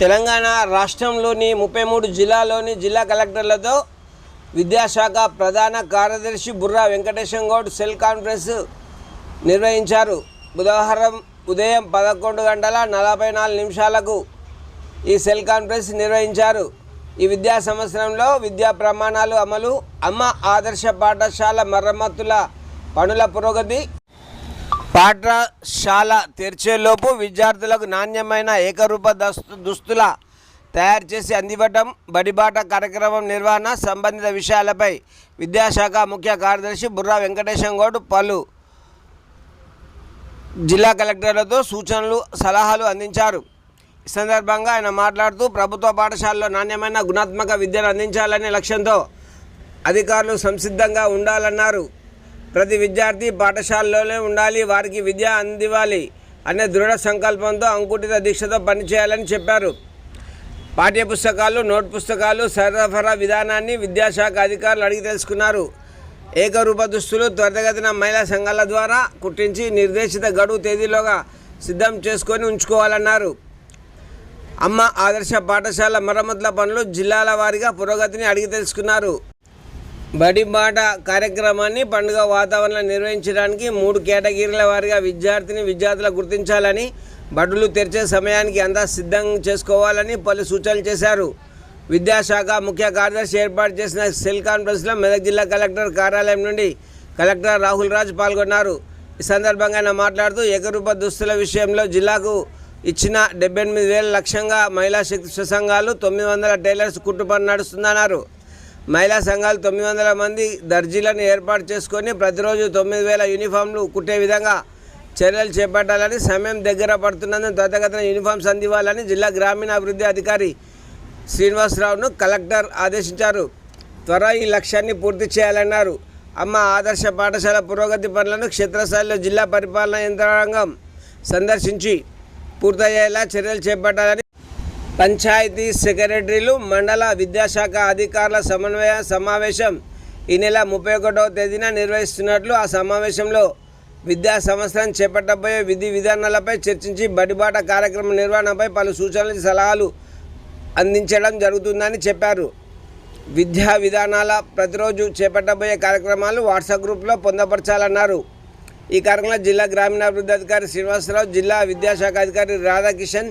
తెలంగాణ రాష్ట్రంలోని ముప్పై మూడు జిల్లాలోని జిల్లా కలెక్టర్లతో విద్యాశాఖ ప్రధాన కార్యదర్శి బుర్రా వెంకటేశం గౌడ్ సెల్ కాన్ఫరెన్స్ నిర్వహించారు. బుధవారం ఉదయం పదకొండు గంటల నలభై నాలుగు నిమిషాలకు ఈ సెల్ కాన్ఫరెన్స్ నిర్వహించారు. ఈ విద్యా సంవత్సరంలో విద్యా ప్రమాణాలు అమలు అమ్మ ఆదర్శ పాఠశాల మరమ్మతుల పనుల పురోగతి పాఠశాల తెరిచేలోపు విద్యార్థులకు నాణ్యమైన ఏకరూప దస్తు దుస్తుల తయారు చేసి అందివ్వటం బడిబాట కార్యక్రమం నిర్వహణ సంబంధిత విషయాలపై విద్యాశాఖ ముఖ్య కార్యదర్శి బుర్రా వెంకటేశం గౌడ్ పలు జిల్లా కలెక్టర్లతో సూచనలు సలహాలు అందించారు. ఈ సందర్భంగా ఆయన మాట్లాడుతూ ప్రభుత్వ పాఠశాలలో నాణ్యమైన గుణాత్మక విద్యను అందించాలనే లక్ష్యంతో అధికారులు సంసిద్ధంగా ఉండాలన్నారు. ప్రతి విద్యార్థి పాఠశాలలోనే ఉండాలి వారికి విద్య అందివ్వాలి అనే దృఢ సంకల్పంతో అంకుటిత దీక్షతో పనిచేయాలని చెప్పారు. పాఠ్య పుస్తకాలు నోట్ పుస్తకాలు సరఫరా విధానాన్ని విద్యాశాఖ అధికారులు అడిగి తెలుసుకున్నారు. ఏకరూప దుస్తులు త్వరితగతిన మహిళా సంఘాల ద్వారా కుట్టించి నిర్దేశిత గడువు తేదీలోగా సిద్ధం చేసుకొని ఉంచుకోవాలన్నారు. అమ్మ ఆదర్శ పాఠశాల మరమ్మతుల పనులు జిల్లాల వారీగా పురోగతిని అడిగి తెలుసుకున్నారు. బడి బాట కార్యక్రమాన్ని పండుగ వాతావరణం నిర్వహించడానికి మూడు కేటగిరీల వారిగా విద్యార్థిని విద్యార్థులు గుర్తించాలని బడులు తెరిచే సమయానికి అంతా సిద్ధం చేసుకోవాలని పలు సూచనలు చేశారు. విద్యాశాఖ ముఖ్య కార్యదర్శి ఏర్పాటు చేసిన సెల్ కాన్ఫరెన్స్లో మెదక్ జిల్లా కలెక్టర్ కార్యాలయం నుండి కలెక్టర్ రాహుల్ రాజ్ పాల్గొన్నారు. ఈ సందర్భంగా ఆయన మాట్లాడుతూ ఏకరూప దుస్తుల విషయంలో జిల్లాకు ఇచ్చిన డెబ్బై ఎనిమిది వేల లక్ష్యంగా మహిళా శక్తి సంఘాలు తొమ్మిది వందల టైలర్స్ కుట్టుపని నడుస్తుందన్నారు. మహిళా సంఘాలు తొమ్మిది వందల మంది దర్జీలను ఏర్పాటు చేసుకొని ప్రతిరోజు తొమ్మిది వేల యూనిఫామ్లు కుట్టే విధంగా చర్యలు చేపట్టాలని సమయం దగ్గర పడుతున్నందున త్వరితగతిన యూనిఫామ్స్ అందివ్వాలని జిల్లా గ్రామీణాభివృద్ధి అధికారి శ్రీనివాసరావును కలెక్టర్ ఆదేశించారు. త్వర ఈ లక్ష్యాన్ని పూర్తి చేయాలన్నారు. అమ్మ ఆదర్శ పాఠశాల పురోగతి పనులను క్షేత్రస్థాయిలో జిల్లా పరిపాలనా యంత్రాంగం సందర్శించి పూర్తయ్యేలా చర్యలు చేపట్టాలని పంచాయతీ సెక్రటరీలు మండల విద్యాశాఖ అధికారుల సమన్వయ సమావేశం ఈ నెల ముప్పై ఒకటవ తేదీన నిర్వహిస్తున్నట్లు ఆ సమావేశంలో విద్యా సంవత్సరం చేపట్టబోయే విధి విధానాలపై చర్చించి బడిబాట కార్యక్రమ నిర్వహణపై పలు సూచనలు సలహాలు అందించడం జరుగుతుందని చెప్పారు. విద్యా విధానాల ప్రతిరోజు చేపట్టబోయే కార్యక్రమాలు వాట్సాప్ గ్రూప్లో పొందపరచాలన్నారు. ఈ కార్యక్రమంలో జిల్లా గ్రామీణాభివృద్ధి అధికారి శ్రీనివాసరావు జిల్లా విద్యాశాఖ అధికారి రాధాకిషన్